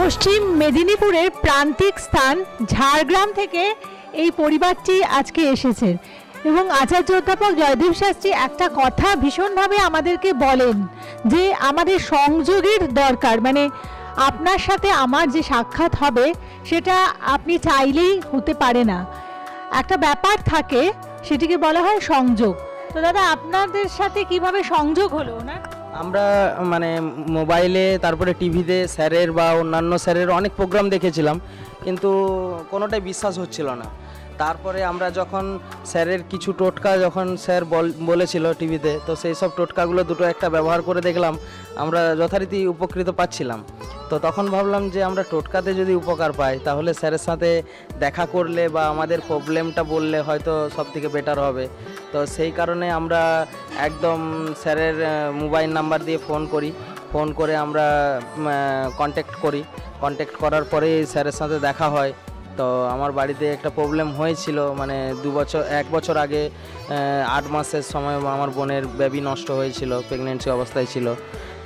পশ্চিম মেদিনীপুরের প্রান্তিক স্থান ঝাড়গ্রাম থেকে এই পরিবারটি আজকে এসেছেন এবং আচার্য অধ্যাপক জয়দেব শাস্ত্রী একটা কথা ভীষণভাবে আমাদেরকে বলেন যে আমাদের সংযোগের দরকার মানে আপনার সাথে আমার যে সাক্ষাৎ হবে সেটা আপনি চাইলেই হতে পারে না। একটা ব্যাপার থাকে, সেটিকে বলা হয় সংযোগ। তো দাদা, আপনাদের সাথে কীভাবে সংযোগ হলো না আমরা মানে মোবাইলে, তারপরে টিভিতে স্যারের বা অন্যান্য স্যারের অনেক প্রোগ্রাম দেখেছিলাম, কিন্তু কোনোটাই বিশ্বাস হচ্ছিল না। তারপরে আমরা যখন স্যারের কিছু টোটকা যখন স্যার বল- বলেছিল টিভিতে, তো সেই সব টোটকাগুলো দুটো একটা ব্যবহার করে দেখলাম, আমরা যথারীতি উপকৃত পাচ্ছিলাম। তো তখন ভাবলাম যে আমরা টোটকাতে যদি উপকার পাই, তাহলে স্যারের সাথে দেখা করলে বা আমাদের প্রবলেমটা বললে হয়তো সব থেকে বেটার হবে। তো সেই কারণে আমরা একদম স্যারের মোবাইল নাম্বার দিয়ে ফোন করি। ফোন করে আমরা কন্ট্যাক্ট করি। কন্ট্যাক্ট করার পরেই স্যারের সাথে দেখা হয়। তো আমার বাড়িতে একটা প্রবলেম হয়েছিল মানে দু বছর, এক বছর আগে আট মাসের সময় আমার বোনের বেবি নষ্ট হয়েছিল প্রেগনেন্সি অবস্থায় ছিল।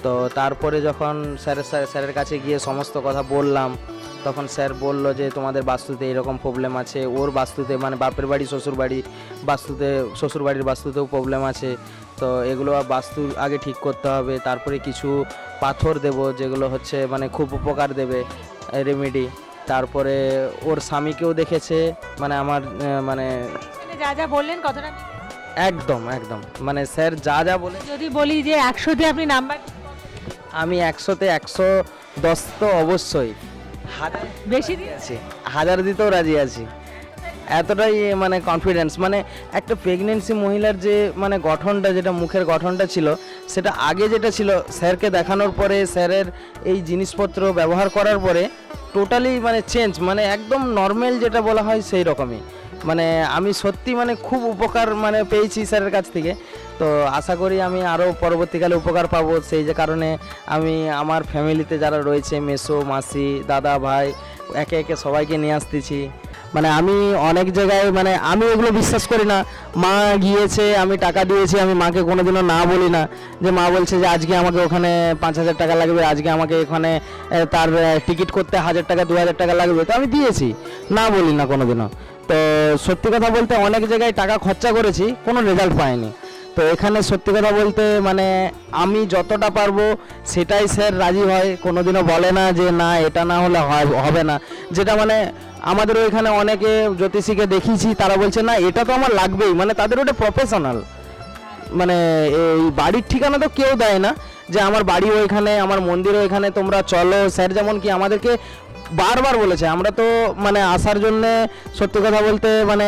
তো তারপরে যখন স্যারের সা- স্যারের কাছে গিয়ে সমস্ত কথা বললাম, তখন স্যার বলল যে, তোমাদের বাস্তুতে এরকম প্রবলেম আছে। ওর বাস্তুতে মানে বাপের বাড়ি, শ্বশুর বাড়ি বাস্তুতে, শ্বশুর বাড়ির বাস্তুতেও প্রবলেম আছে। তো এগুলো বাস্তু আগে ঠিক করতে হবে। তারপরে কিছু পাথর দেব, যেগুলো হচ্ছে মানে খুব উপকার দেবে রেমেডি তারপরে ওর স্বামীকেও দেখেছে মানে আমার মানে যা যা বললেন কতটা একদম একদম। মানে স্যার যা যা বলে যদি বলি যে একশো দিয়ে আপনি নাম্বার আমি একশোতে একশো দশ তো অবশ্যই। হাজার বেশি দিয়েছি হাজার দিতেও রাজি আছি। এতটাই মানে কনফিডেন্স মানে একটা প্রেগনেন্সি মহিলার যে মানে গঠনটা, যেটা মুখের গঠনটা ছিল, সেটা আগে যেটা ছিল, স্যারকে দেখানোর পরে, স্যারের এই জিনিসপত্র ব্যবহার করার পরে টোটালি মানে চেঞ্জ মানে একদম নর্মাল যেটা বলা হয়, সেই রকমই। মানে আমি সত্যি মানে খুব উপকার মানে পেয়েছি স্যারের কাছ থেকে। তো আশা করি আমি আরও পরবর্তীকালে উপকার পাবো। সেই যে কারণে আমি আমার ফ্যামিলিতে যারা রয়েছে, মেসো, মাসি, দাদা, ভাই, একে একে সবাইকে নিয়ে আসতেছি। মানে আমি অনেক জায়গায় মানে আমি ওগুলো বিশ্বাস করি না। মা গিয়েছে, আমি টাকা দিয়েছি, আমি মাকে কোনোদিনও না বলি না। যে মা বলছে যে আজকে আমাকে ওখানে পাঁচ হাজার টাকা লাগবে, আজকে আমাকে এখানে তার টিকিট করতে হাজার টাকা, দু হাজার টাকা লাগবে। তো আমি দিয়েছি, না বলি না কোনোদিনও। তো সত্যি কথা বলতে অনেক জায়গায় টাকা খরচা করেছি, কোনো রেজাল্ট পাইনি। তো এখানে সত্যি কথা বলতে মানে আমি যতটা পারব সেটাই স্যার রাজি হয়। কোনোদিনও বলে না যে না, এটা না হলে হবে না। যেটা মানে আমাদের ওইখানে অনেকে জ্যোতিষীকে দেখিয়েছি, তারা বলছে, না, এটা তো আমার লাগবেই। মানে তাদের ওটা প্রফেশনাল মানে এই বাড়ির ঠিকানা তো কেউ দেয় না যে আমার বাড়ি ওইখানে, আমার মন্দির ওইখানে, তোমরা চলো। স্যার যেমন কি আমাদেরকে বারবার বলেছে, আমরা তো মানে আসার জন্যে সত্যি কথা বলতে মানে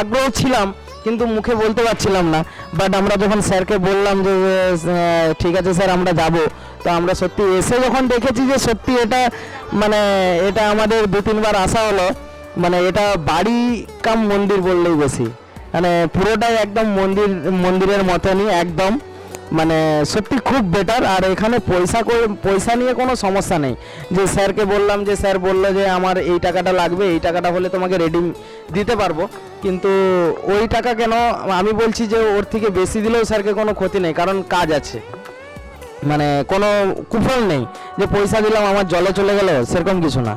আগ্রহ ছিলাম কিন্তু মুখে বলতে পারছিলাম না। বাট আমরা যখন স্যারকে বললাম যে ঠিক আছে স্যার, আমরা যাব। তো আমরা সত্যি এসে যখন দেখেছি যে সত্যি এটা মানে এটা আমাদের দু তিনবার আসা হলো মানে এটা বাড়ি কাম মন্দির বললেই বেশি। মানে পুরোটাই একদম মন্দির, মন্দিরের মতনই একদম। মানে সত্যি খুব বেটার আর এখানে পয়সা পয়সা নিয়ে কোনো সমস্যা নেই। যে স্যারকে বললাম, যে স্যার বলল যে আমার এই টাকাটা লাগবে, এই টাকাটা হলে তোমাকে রেডি দিতে পারব। কিন্তু ওই টাকা কেন, আমি বলছি যে ওর থেকে বেশি দিলেও স্যারকে কোনো ক্ষতি নেই, কারণ কাজ আছে। মানে কোনো কুফল নেই, যে পয়সা দিলাম, আমার জলে চলে গেল সেরকম কিছু না।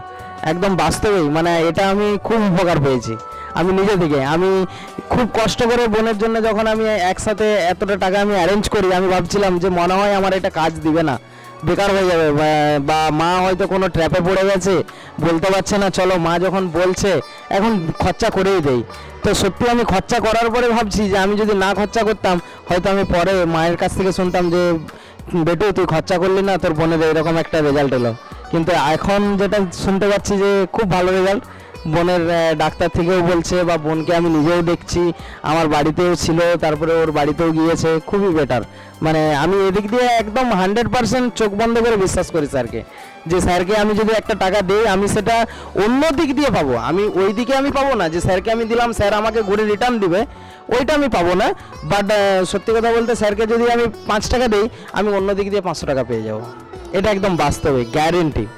একদম বাস্তবেই মানে এটা আমি খুব উপকার পেয়েছি। আমি নিজে থেকে, আমি খুব কষ্ট করে বোনের জন্য যখন আমি একসাথে এতটা টাকা আমি অ্যারেঞ্জ করি, আমি ভাবছিলাম যে মনে হয় আমার এটা কাজ দিবে না, বেকার হয়ে যাবে, বা- মা হয়তো কোনো ট্র্যাপে পড়ে গেছে, বলতে পারছে না, চলো মা যখন বলছে, এখন খরচা করেই দেই। তো সত্যি আমি খরচা করার পরে ভাবছি যে আমি যদি না খরচা করতাম, হয়তো আমি পরে মায়ের কাছ থেকে শুনতাম যে, বেটু, তুই খরচা করলি না, তোর বোনের এরকম একটা রেজাল্ট এলো। কিন্তু এখন যেটা শুনতে পাচ্ছি যে খুব ভালো রেজাল্ট বোনের ডাক্তার থেকেও বলছে বা বোনকে আমি নিজেও দেখছি, আমার বাড়িতেও ছিল, তারপরে ওর বাড়িতেও গিয়েছে, খুবই বেটার মানে আমি এদিক দিয়ে একদম হান্ড্রেড পার্সেন্ট চোখ বন্ধ করে বিশ্বাস করি স্যারকে। যে স্যারকে আমি যদি একটা টাকা দিই, আমি সেটা অন্য দিক দিয়ে পাবো। আমি ওই দিকে আমি পাবো না, যে স্যারকে আমি দিলাম, স্যার আমাকে ঘুরে রিটার্ন দিবে, ওইটা আমি পাবো না। বাট সত্যি কথা বলতে স্যারকে যদি আমি পাঁচ টাকা দিই, আমি অন্য দিক দিয়ে পাঁচশো টাকা পেয়ে যাব। এটা একদম বাস্তবে গ্যারেন্টি